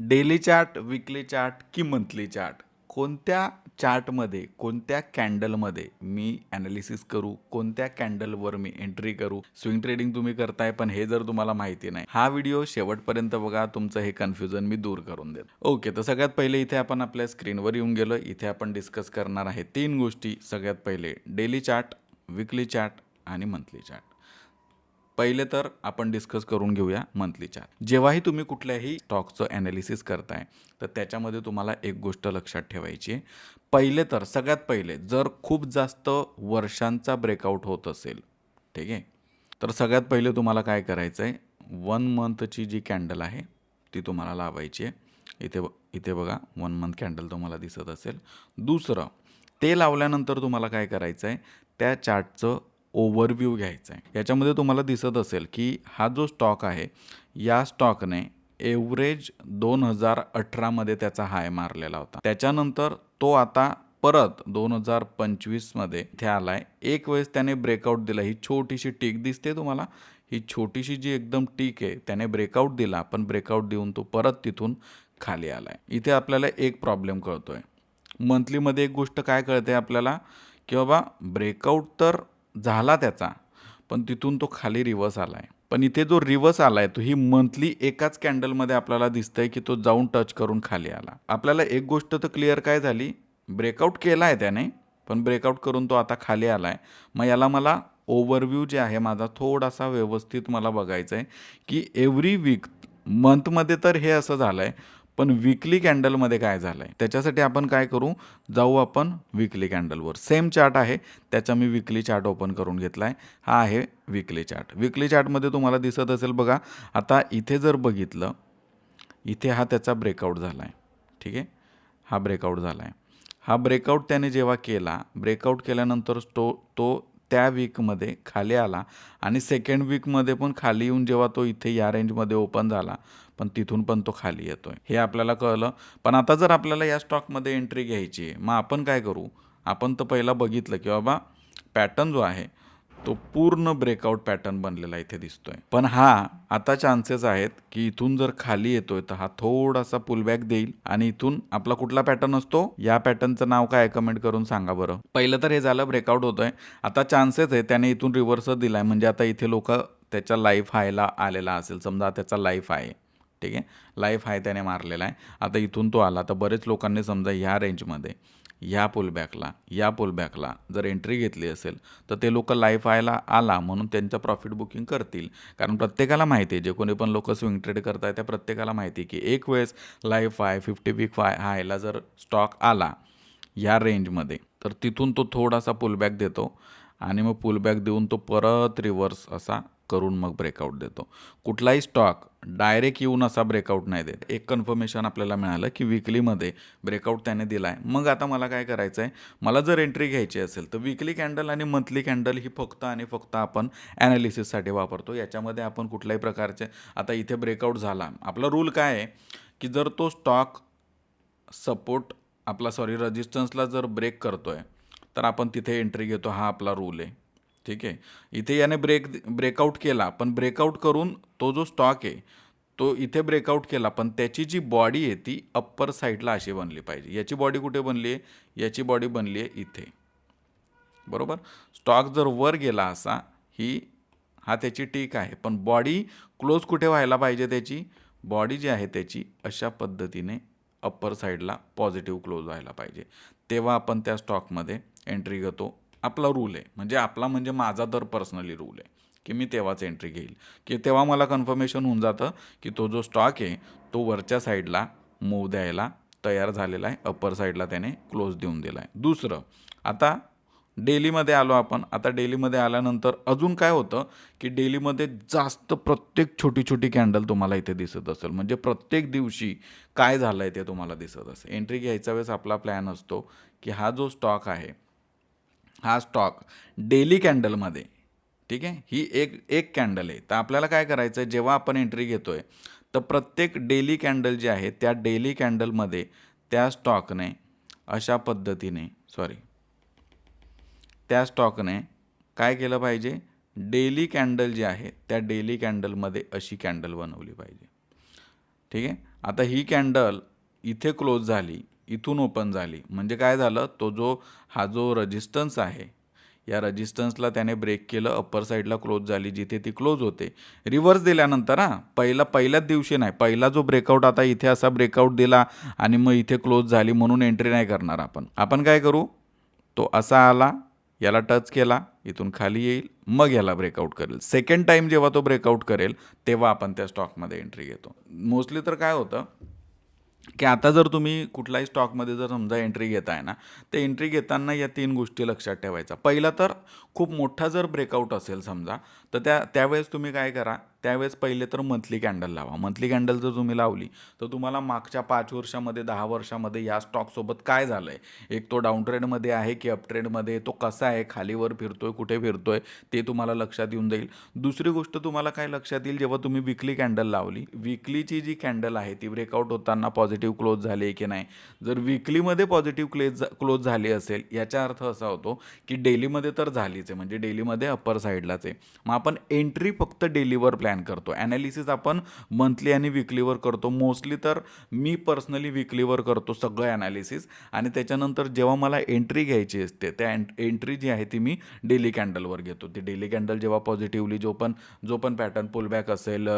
Daily chart weekly chart की monthly chart? कोणत्या चार्टमध्ये कोणत्या कॅन्डलमध्ये मी ॲनालिसिस करू? कोणत्या कॅन्डलवर मी एंट्री करू? स्विंग ट्रेडिंग तुम्ही करताय पण हे जर तुम्हाला माहिती नाही हा व्हिडिओ शेवटपर्यंत बघा. तुमचं हे कन्फ्युजन मी दूर करून देतो. ओके तर सगळ्यात पहिले इथे आपण आपल्या स्क्रीनवर येऊन गेलो. इथे आपण डिस्कस करणार आहे तीन गोष्टी. सगळ्यात पहिले डेली चार्ट विकली चार्ट आणि मंथली चार्ट. पहिले तर आपण डिस्कस करून घेऊया मंथली चार्ट जेव्हाही तुम्ही कुठल्याही स्टॉकचं ॲनालिसिस करताय तर त्याच्यामध्ये तुम्हाला एक गोष्ट लक्षात ठेवायची आहे. पहिले तर सगळ्यात पहिले जर खूप जास्त वर्षांचा ब्रेकआउट होत असेल ठीक आहे? तर सगळ्यात पहिले तुम्हाला काय करायचं आहे वन मंथची जी कॅन्डल आहे ती तुम्हाला लावायची आहे. इथे ब- इथे बघा वन मंथ कॅन्डल तुम्हाला दिसत असेल. दुसरं ते लावल्यानंतर तुम्हाला काय करायचं आहे त्या चार्टचं ओव्हरव्ह्यू घ्यायचा आहे. याच्यामध्ये तुम्हाला दिसत असेल की हा जो स्टॉक आहे या स्टॉकने एव्हरेज दोन हजार अठरामध्ये त्याचा हाय मारलेला होता. त्याच्यानंतर तो आता परत दोन हजार पंचवीसमध्ये इथे आला आहे एक वेळेस त्याने ब्रेकआउट दिला. ही छोटीशी टीक दिसते तुम्हाला. ही छोटीशी जी एकदम टीक आहे त्याने ब्रेकआउट दिला. पण ब्रेकआउट देऊन तो परत तिथून खाली आला आहे इथे आपल्याला एक प्रॉब्लेम कळतो आहे मंथलीमध्ये एक गोष्ट काय कळते आपल्याला? की बाबा ब्रेकआउट तर झाला त्याचा. पण तिथून तो खाली रिव्हर्स आला आहे पण इथे जो रिव्हर्स आला आहे तो ही मंथली एकाच कॅन्डलमध्ये आपल्याला दिसतंय की तो जाऊन टच करून खाली आला. आपल्याला एक गोष्ट तर क्लिअर काय झाली? ब्रेकआउट केला आहे त्याने पण ब्रेकआउट करून तो आता खाली आला आहे मग याला मला ओव्हरव्ह्यू जे आहे माझा थोडासा व्यवस्थित मला बघायचा आहे की एव्हरी वीक मंथमध्ये तर हे असं झालं आहे पण विकली कॅन्डलमध्ये काय झालं आहे त्याच्यासाठी आपण काय करू? जाऊ आपण विकली कॅन्डलवर सेम चार्ट आहे. त्याचा मी विकली चार्ट ओपन करून घेतला आहे हा आहे विकली चार्ट विकली चार्टमध्ये तुम्हाला दिसत असेल बघा आता इथे जर बघितलं इथे हा त्याचा ब्रेकआउट झाला आहे ठीक आहे? हा ब्रेकआउट झाला आहे हा ब्रेकआउट त्याने जेव्हा केला ब्रेकआउट केल्यानंतर तो तो त्या वीकमध्ये खाली आला आणि सेकंड वीकमध्ये पण खाली येऊन जेव्हा तो इथे या रेंजमध्ये ओपन झाला पण तिथून पण तो खाली येतोय. हे आपल्याला कळलं. पण आता जर आपल्याला या स्टॉकमध्ये एंट्री घ्यायची आहे मग आपण काय करू? आपण तर पहिला बघितलं की बाबा पॅटर्न जो आहे तो पूर्ण ब्रेकआउट पॅटर्न बनलेला इथे दिसतोय. पण हा आता चान्सेस आहेत की इथून जर खाली येतोय तर हा थोडासा पुलबॅक देईल आणि इथून आपला कुठला पॅटर्न असतो या पॅटर्नचं नाव काय कमेंट करून सांगा बरं. पहिलं तर हे झालं ब्रेकआउट होतोय. आता चान्सेस आहे त्याने इथून रिव्हर्स दिलाय. म्हणजे आता इथे लोक त्याच्या लाईफ हायला आलेला असेल. समजा त्याचा लाईफ आहे. ठीक आहे? लाईफ हाय त्याने मारलेला आहे. आता इथून तो आला. तर बरेच लोकांनी समजा ह्या रेंजमध्ये ह्या पुलबॅकला या पुलबॅकला जर एंट्री घेतली असेल तर ते लोक लाईफ आयला आला म्हणून त्यांचं प्रॉफिट बुकिंग करतील. कारण प्रत्येकाला माहिती आहे जे कोणी पण लोक स्विंग ट्रेड करताय त्या प्रत्येकाला माहिती आहे की एक वेळेस लाईफ आय फिफ्टी वीक फाय हायला जर स्टॉक आला या रेंजमध्ये तर तिथून तो थोडासा पुलबॅक देतो. आणि मग पुलबॅक देऊन तो परत रिव्हर्स असा करून मग ब्रेकआउट देतो. कुठलाही स्टॉक डायरेक्ट येऊन असा ब्रेकआउट नाही देत. एक कन्फर्मेशन आपल्याला मिळालं की विकलीमध्ये ब्रेकआउट त्याने दिला आहे मग आता मला काय करायचं आहे मला जर एंट्री घ्यायची असेल तर विकली कॅन्डल आणि मंथली कॅन्डल ही फक्त आणि फक्त आपण ॲनालिसिससाठी वापरतो. याच्यामध्ये आपण कुठल्याही प्रकारचे आता इथे ब्रेकआउट झाला. आपला रूल काय आहे? की जर तो स्टॉक सपोर्ट आपला सॉरी रजिस्टन्सला जर ब्रेक करतो आहे तर आपण तिथे एंट्री घेतो. हा आपला रूल आहे. ठीक आहे? इथे याने ब्रेक ब्रेकआउट केला पण ब्रेकआउट करून तो जो स्टॉक आहे तो इथे ब्रेकआउट केला पण त्याची जी बॉडी आहे ती अप्पर साईडला अशी बनली पाहिजे. याची बॉडी कुठे बनली आहे? याची बॉडी बनली आहे इथे. बरोबर? स्टॉक जर वर गेला असा ही हा त्याची टीक आहे. पण बॉडी क्लोज कुठे व्हायला पाहिजे त्याची? बॉडी जी आहे त्याची अशा पद्धतीने अप्पर साईडला पॉझिटिव्ह क्लोज व्हायला पाहिजे. तेव्हा आपण त्या स्टॉकमध्ये एंट्री घेतो. आपला रूल आहे. म्हणजे आपला म्हणजे माझा तर पर्सनली रूल आहे. की मी तेव्हाच एंट्री घेईल. की तेव्हा मला कन्फर्मेशन होऊन जातं की तो जो स्टॉक आहे तो वरच्या साईडला मूव द्यायला तयार झालेला आहे. अप्पर साईडला त्याने क्लोज देऊन दिला आहे. दुसरं आता डेलीमध्ये आलो आपण. आता डेलीमध्ये आल्यानंतर अजून काय होतं? की डेलीमध्ये जास्त प्रत्येक छोटी छोटी कॅन्डल तुम्हाला इथे दिसत असेल. म्हणजे प्रत्येक दिवशी काय झालं आहे ते तुम्हाला दिसत असेल. एंट्री घ्यायच्या वेळेस आपला प्लॅन असतो की हा जो स्टॉक आहे हा स्टॉक डेली कॅन्डलमध्ये ठीक आहे? ही एक एक कॅन्डल आहे. तर आपल्याला काय करायचं आहे जेव्हा आपण एंट्री घेतो आहे तर प्रत्येक डेली कॅन्डल जे आहे त्या डेली कॅन्डलमध्ये त्या स्टॉकने अशा पद्धतीने सॉरी त्या स्टॉकने काय केलं पाहिजे? डेली कॅन्डल जे आहे त्या डेली कॅन्डलमध्ये अशी कॅन्डल बनवली पाहिजे. ठीक आहे? आता ही कॅन्डल इथे क्लोज झाली इथून ओपन झाली. म्हणजे काय झालं? तो जो हा जो रजिस्टन्स आहे या रजिस्टन्सला त्याने ब्रेक केलं अप्पर साईडला क्लोज झाली जिथे ती क्लोज होते. रिव्हर्स दिल्यानंतर हां पहिला पहिल्याच दिवशी नाही पहिला जो ब्रेकआउट आता इथे असा ब्रेकआउट दिला आणि मग इथे क्लोज झाली म्हणून एंट्री नाही करणार आपण. आपण काय करू? तो असा आला याला टच केला इथून खाली येईल मग याला ब्रेकआउट करेल. सेकंड टाईम जेव्हा तो ब्रेकआउट करेल तेव्हा आपण त्या स्टॉकमध्ये एंट्री घेतो. मोस्टली तर काय होतं? की आता जर तुम्ही कुठल्याही स्टॉकमध्ये जर समजा एंट्री घेताय ना तर एंट्री घेताना या तीन गोष्टी लक्षात ठेवायचा पहिला तर खूप मोठा जर ब्रेकआउट असेल समजा तर त्या त्यावेळेस तुम्ही काय करा त्यावेळेस पहिले तर मंथली कॅन्डल लावा. मंथली कॅन्डल जर तुम्ही लावली तर तुम्हाला मागच्या पाच वर्षामध्ये दहा वर्षामध्ये या स्टॉकसोबत काय झालं आहे एक तो डाऊन ट्रेंडमध्ये आहे की अप ट्रेंडमध्ये तो कसा आहे? खालीवर फिरतोय कुठे फिरतोय? ते तुम्हाला लक्षात येऊन जाईल. दुसरी गोष्ट तुम्हाला काय लक्षात येईल जेव्हा तुम्ही विकली कॅन्डल लावली विकलीची जी कॅन्डल आहे ती ब्रेकआउट होताना पॉझिटिव्ह क्लोज झाली की नाही? जर विकलीमध्ये पॉझिटिव्ह क्लेज क्लोज झाली असेल याचा अर्थ असा होतो की डेलीमध्ये तर झालीच आहे म्हणजे डेलीमध्ये अप्पर साईडलाच आहे. मग आपण एंट्री फक्त डेलीवर प्लॅन करतो. ॲनालिसिस आपण मंथली आणि विकलीवर करतो. मोस्टली तर मी पर्सनली विकलीवर करतो सगळं ॲनालिसिस आणि त्याच्यानंतर जेव्हा मला एंट्री घ्यायची असते त्या एंट्री जी आहे ती मी डेली कॅन्डलवर घेतो. ती डेली कॅन्डल जेव्हा पॉझिटिव्हली जो पण जो पण पॅटर्न पुलबॅक असेल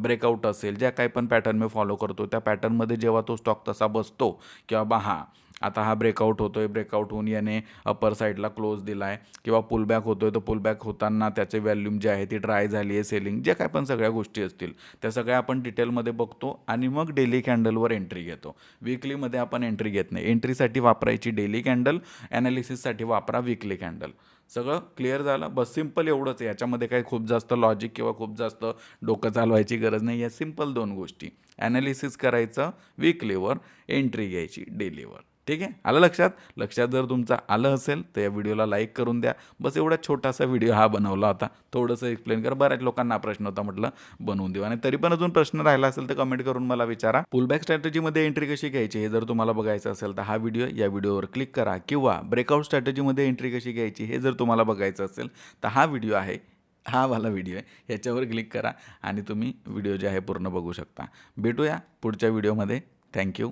ब्रेकआउट असेल ज्या काही पण पॅटर्न मी फॉलो करतो त्या पॅटर्नमध्ये जेव्हा तो स्टॉक तसा बसतो किंवा बा हां आता हा ब्रेकआउट होतो आहे ब्रेकआउट होऊन याने अपर साईडला क्लोज दिला आहे किंवा पुलबॅक होतो आहे तर पुलबॅक होताना त्याचे व्हॅल्यूम जे आहे ती ड्राय झाली आहे सेलिंग जे काय पण सगळ्या गोष्टी असतील त्या सगळ्या आपण डिटेलमध्ये बघतो आणि मग डेली कॅन्डलवर एंट्री घेतो. विकलीमध्ये आपण एंट्री घेत नाही. एंट्रीसाठी वापरायची डेली कॅन्डल ॲनालिसिससाठी वापरा विकली कॅन्डल सगळं क्लिअर झालं? बस सिंपल एवढंच आहे. याच्यामध्ये काही खूप जास्त लॉजिक किंवा खूप जास्त डोकं चालवायची गरज नाही. या सिंपल दोन गोष्टी. ॲनालिसिस करायचं विकलीवर एंट्री घ्यायची डेलीवर ठीक आहे? आलं लक्षात? लक्षात जर तुमचं आलं असेल तर या व्हिडिओला लाईक करून द्या. बस एवढा छोटासा व्हिडिओ हा बनवला होता. थोडंसं एक्सप्लेन कर. बऱ्याच लोकांना प्रश्न होता म्हटलं बनवून देऊ. आणि तरी पण अजून प्रश्न राहिला असेल तर कमेंट करून मला विचारा. पुलबॅक स्ट्रॅटजीमध्ये एंट्री कशी घ्यायची हे जर तुम्हाला बघायचं असेल तर हा व्हिडिओ या व्हिडिओवर क्लिक करा. किंवा ब्रेकआउट स्ट्रॅटजीमध्ये एंट्री कशी घ्यायची हे जर तुम्हाला बघायचं असेल तर हा व्हिडिओ आहे. हा वाला व्हिडिओ आहे. याच्यावर क्लिक करा आणि तुम्ही व्हिडिओ जे आहे पूर्ण बघू शकता. भेटूया पुढच्या व्हिडिओमध्ये. थँक्यू